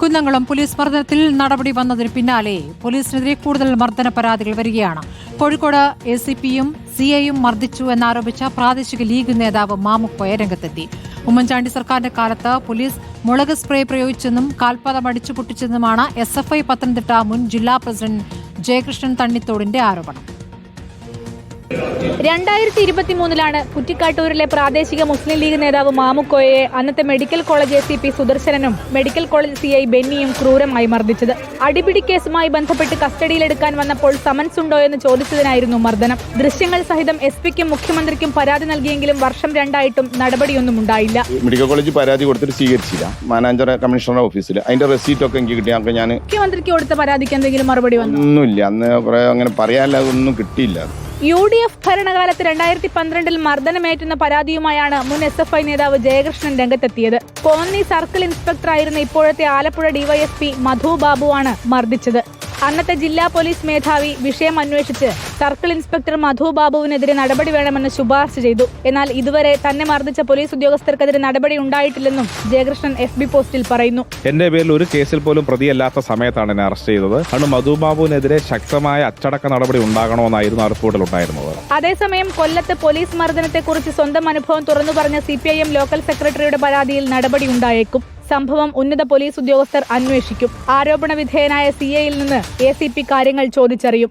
Kunnamkulam police മർദ്ദനത്തിൽ നടപടി വന്നതിന് പിന്നാലെ പോലീസിനെതിരെ കൂടുതൽ മർദ്ദന പരാതികൾ വരികയാണ്. കോഴിക്കോട് എ സി പിയും സി ഐയും മർദ്ദിച്ചു എന്നാരോപിച്ച പ്രാദേശിക ലീഗ് നേതാവ് മാമുക്കോയ രംഗത്തെത്തി. ഉമ്മൻചാണ്ടി സർക്കാരിന്റെ കാലത്ത് പോലീസ് മുളക് സ്പ്രേ പ്രയോഗിച്ചെന്നും കാൽപാദം അടിച്ചു പൊട്ടിച്ചെന്നുമാണ് എസ് എഫ് ഐ പത്തനംതിട്ട മുൻ ജില്ലാ പ്രസിഡന്റ് ജയകൃഷ്ണൻ തണ്ണിത്തോടിന്റെ ആരോപണം. രണ്ടായിരത്തി ഇരുപത്തി മൂന്നിലാണ് കുറ്റിക്കാട്ടൂരിലെ പ്രാദേശിക മുസ്ലിം ലീഗ് നേതാവ് മാമുക്കോയെ അന്നത്തെ medical college A C P സുദർശനനും medical college C I ബെന്നിയും ക്രൂരമായി മർദ്ദിച്ചത്. അടിപിടി കേസുമായി ബന്ധപ്പെട്ട് കസ്റ്റഡിയിലെടുക്കാൻ വന്നപ്പോൾ സമൻസ് ഉണ്ടോ എന്ന് ചോദിച്ചതിനായിരുന്നു മർദ്ദനം. ദൃശ്യങ്ങൾ സഹിതം എസ് പിക്കും മുഖ്യമന്ത്രിക്കും പരാതി നൽകിയെങ്കിലും വർഷം രണ്ടായിട്ടും നടപടിയൊന്നും ഉണ്ടായില്ല. മെഡിക്കൽ കോളേജ് പരാതി കൊടുത്തിട്ട് സ്വീകരിച്ചില്ല. മാനാഞ്ചറ കമ്മീഷണർ ഓഫീസിൽ അതിന്റെ റെസീറ്റ് ഒക്കെ എനിക്ക് കിട്ടി അപ്പൊ ഞാൻ മുഖ്യമന്ത്രിക്ക് കൊടുത്ത പരാതിക്ക് എന്തെങ്കിലും മറുപടി വന്നു? ഒന്നുമില്ല. അന്ന് കുറെ അങ്ങനെ പറയാല്ല ഒന്നും കിട്ടിയില്ല. യു ഡി എഫ് ഭരണകാലത്ത് രണ്ടായിരത്തി പന്ത്രണ്ടിൽ മർദ്ദനമേറ്റുന്ന പരാതിയുമായാണ് മുൻ എസ് എഫ് ഐ നേതാവ് ജയകൃഷ്ണൻ രംഗത്തെത്തിയത്. കോന്നി സർക്കിൾ ഇൻസ്പെക്ടറായിരുന്ന ഇപ്പോഴത്തെ ആലപ്പുഴ ഡിവൈഎസ്പി മധു ബാബുവാണ് മർദ്ദിച്ചത്. അന്നത്തെ ജില്ലാ പോലീസ് മേധാവി വിഷയം അന്വേഷിച്ച് സർക്കിൾ ഇൻസ്പെക്ടർ മധു ബാബുവിനെതിരെ നടപടി വേണമെന്ന് ശുപാർശ ചെയ്തു. എന്നാൽ ഇതുവരെ തന്നെ മർദ്ദിച്ച പോലീസ് ഉദ്യോഗസ്ഥർക്കെതിരെ നടപടി ഉണ്ടായിട്ടില്ലെന്നും ജയകൃഷ്ണൻ എഫ് ബി പോസ്റ്റിൽ പറയുന്നു. എന്റെ പേരിൽ ഒരു കേസിൽ പോലും പ്രതിയല്ലാത്ത സമയത്താണ് എന്നെ അറസ്റ്റ് ചെയ്തത്. മധു ബാബുവിനെതിരെ ശക്തമായ അച്ചടക്ക നടപടി ഉണ്ടാകണമെന്നായിരുന്നു ആ റിപ്പോർട്ടിൽ ഉണ്ടായിരുന്നത്. അതേസമയം കൊല്ലത്ത് പോലീസ് മർദ്ദനത്തെക്കുറിച്ച് സ്വന്തം അനുഭവം തുറന്നു പറഞ്ഞ C P I M local സെക്രട്ടറിയുടെ പരാതിയിൽ നടപടി ഉണ്ടായേക്കും. സംഭവം ഉന്നത പോലീസ് ഉദ്യോഗസ്ഥർ അന്വേഷിക്കും. ആരോപണ വിധേയനായ സി ഐയിൽ നിന്ന് എ സി പി കാര്യങ്ങൾ ചോദിച്ചറിയും.